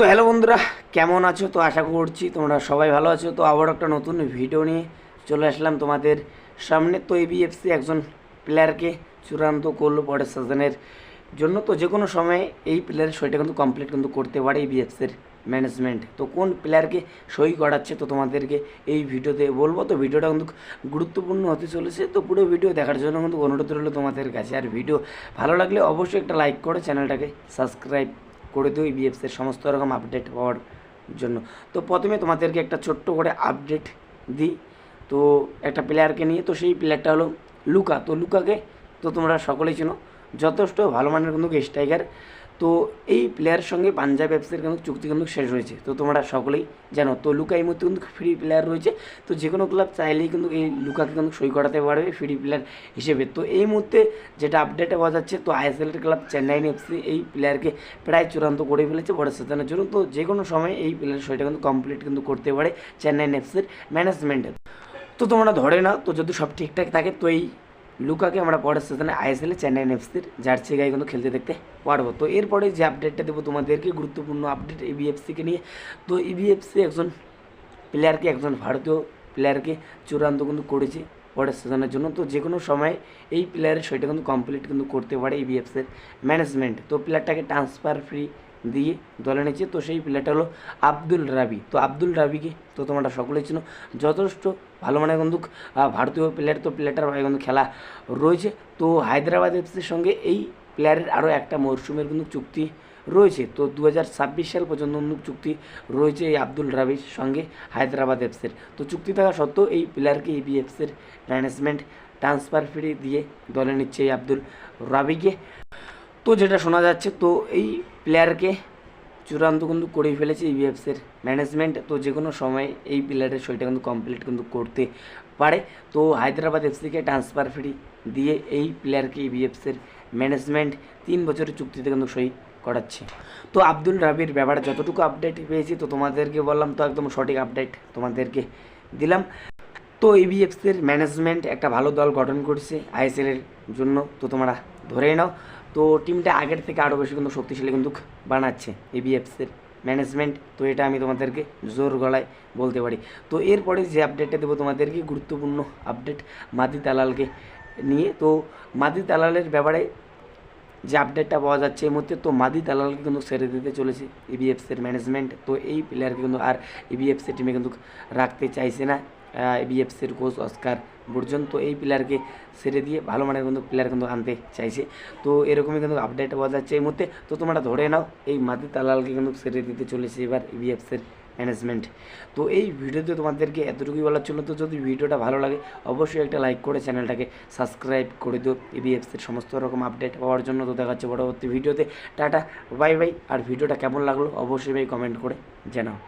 তো হ্যালো বন্ধুরা, কেমন আছো? তো আশা করছি তোমরা সবাই ভালো আছো। তো আবার একটা নতুন ভিডিও নিয়ে চলে আসলাম তোমাদের সামনে। তো এবিএফসি একজন প্লেয়ারকে চূড়ান্ত করল পরের সিজনের জন্য। তো যে কোনো সময় এই প্লেয়ারের সইটা কিন্তু কমপ্লিট কিন্তু করতে পারে এবিএফসির ম্যানেজমেন্ট তো কোন প্লেয়ারকে সই করাচ্ছে তো তোমাদেরকে এই ভিডিওতে বলব। তো ভিডিওটা কিন্তু গুরুত্বপূর্ণ হতে চলেছে। তো পুরো ভিডিও দেখার জন্য কিন্তু অনুরোধ রইল তোমাদের কাছে। আর ভিডিও ভালো লাগলে অবশ্যই একটা লাইক করে চ্যানেলটাকে সাবস্ক্রাইব করে দিও ইবিএফসের সমস্ত রকম আপডেট হওয়ার জন্য। তো প্রথমে তোমাদেরকে একটা ছোট্ট করে আপডেট দিই। তো একটা প্লেয়ারকে নিয়ে, তো সেই প্লেয়ারটা হলো লুকা। তো লুকাকে, তো তোমরা সকলেই চেনো। যথেষ্ট ভালো মানের কিন্তু স্ট্রাইকার তো এই প্লেয়ারের সঙ্গে পাঞ্জাব এফসির কিন্তু চুক্তি কিন্তু শেষ হয়েছে। তো তোমরা সকলেই জানো, তো লুকা এই মুহূর্তে কিন্তু ফ্রি প্লেয়ার রয়েছে। তো যে কোনো ক্লাব চাইলেই কিন্তু এই লুকাকে কিন্তু সই করাতে পারবে ফ্রি প্লেয়ার হিসেবে। তো এই মুহূর্তে যেটা আপডেটে পাওয়া যাচ্ছে, তো আইএসএলের ক্লাব চেন্নাইন এফসি এই প্লেয়ারকে প্রায় চূড়ান্ত করে ফেলেছে। বড় সিজনের জন্য তো যে কোনো সময় এই প্লেয়ার সইটা কিন্তু কমপ্লিট কিন্তু করতে পারে চেন্নাইন এফসির ম্যানেজমেন্টের তো তোমরা ধরে না তো যদি সব ঠিকঠাক থাকে, তো এই লুকাকে আমরা পরের সিজনে আইএসএলে চেন্নাইন এফসির জার্সি গায়ে কিন্তু খেলতে দেখতে পারব। তো এরপরে যে আপডেটটা দেবো তোমাদেরকে, গুরুত্বপূর্ণ আপডেট ইবিএফসিকে নিয়ে। তো ইবিএফসি একজন প্লেয়ারকে একজন ভারতীয় প্লেয়ারকে চূড়ান্ত কিন্তু করেছে পরের সিজনের জন্য। তো যে কোনো সময় এই প্লেয়ারের সেটা কিন্তু কমপ্লিট কিন্তু করতে পারে ইবিএফসির ম্যানেজমেন্ট তো প্লেয়ারটাকে ট্রান্সফার ফ্রি দিয়ে দলে নিয়েছে তো সেই প্লেয়ারটা হলো আব্দুল রাবি। তো আব্দুল রাবিকে তো তোমরা সকলেই চিনো। যথেষ্ট ভালো মানে কিন্তু ভারতীয় প্লেয়ার তো প্লেয়ারটার ভাই কিন্তু খেলা রয়েছে। তো হায়দ্রাবাদ এফসির সঙ্গে এই প্লেয়ারের আরও একটা মরশুমের কিন্তু চুক্তি রয়েছে। তো দু হাজার ছাব্বিশ সাল পর্যন্ত চুক্তি রয়েছে এই আব্দুল রাবির সঙ্গে হায়দ্রাবাদ এফসের তো চুক্তি থাকা সত্ত্বেও এই প্লেয়ারকে এই বিএফসির ম্যানেজমেন্ট ট্রান্সফার ফ্রি দিয়ে দলে নিচ্ছে এই আব্দুল রাবিকে। তো যেটা শোনা যাচ্ছে, তো এই প্লেয়ারকে চূড়ান্ত কিন্তু করেই ফেলেছে ইবিএফসির ম্যানেজমেন্ট তো যে কোনো সময় এই প্লেয়ারের সইটা কিন্তু কমপ্লিট কিন্তু করতে পারে। তো হায়দ্রাবাদ এফসিকে ট্রান্সফার ফ্রি দিয়ে এই প্লেয়ারকে ইবিএফসির ম্যানেজমেন্ট তিন বছরের চুক্তিতে কিন্তু সই করাচ্ছে। তো আব্দুল রাবির ব্যাপারে যতটুকু আপডেট পেয়েছি, তো তোমাদেরকে বললাম, তো একদম সঠিক আপডেট তোমাদেরকে দিলাম। তো এবিএফসির ম্যানেজমেন্ট একটা ভালো দল গঠন করছে আইএসএলের জন্য। তো তোমরা ধরেই নাও তো টিমটা আগের থেকে আরও বেশি কিন্তু শক্তিশালী কিন্তু বানাচ্ছে এবিএফসির ম্যানেজমেন্ট তো এটা আমি তোমাদেরকে জোর গলায় বলতে পারি। তো এরপরে যে আপডেটটা দেবো তোমাদেরকে, গুরুত্বপূর্ণ আপডেট মাদি তালালকে নিয়ে। তো মাদি তালালের ব্যাপারে যে আপডেটটা পাওয়া যাচ্ছে এই মুহূর্তে, তো মাদি তালালকে কিন্তু ছেড়ে দিতে চলেছে ইবিএফসির ম্যানেজমেন্ট তো এই প্লেয়ারকে কিন্তু আর ইবিএফসি টিমে কিন্তু রাখতে চাইছে না। ইবিএফসির কোচ অস্কার বুর্জন তো এই প্লেয়ারকে ছেড়ে দিয়ে ভালো মানের কিন্তু প্লেয়ার কিন্তু আনতে চাইছে। তো এরকমই কিন্তু আপডেট পাওয়া যাচ্ছে এই মুহূর্তে। তো তোমরা ধরে নাও, এই মাদি তালালকে কিন্তু ছেড়ে দিতে চলেছে এবার ইবিএফসির ম্যানেজমেন্ট তো এই ভিডিওতে তোমাদেরকে এতটুকুই বলার জন্য, তো যদি ভিডিওটা ভালো লাগে, অবশ্যই একটা লাইক করে চ্যানেলটাকে সাবস্ক্রাইব করে দিও। ইবিএফসির সমস্ত রকম আপডেট পাওয়ার জন্য তো দেখাচ্ছে পরবর্তী ভিডিওতে। টাটা বাই বাই আর ভিডিওটা কেমন লাগল, অবশ্যই ভাই কমেন্ট করে জানাও।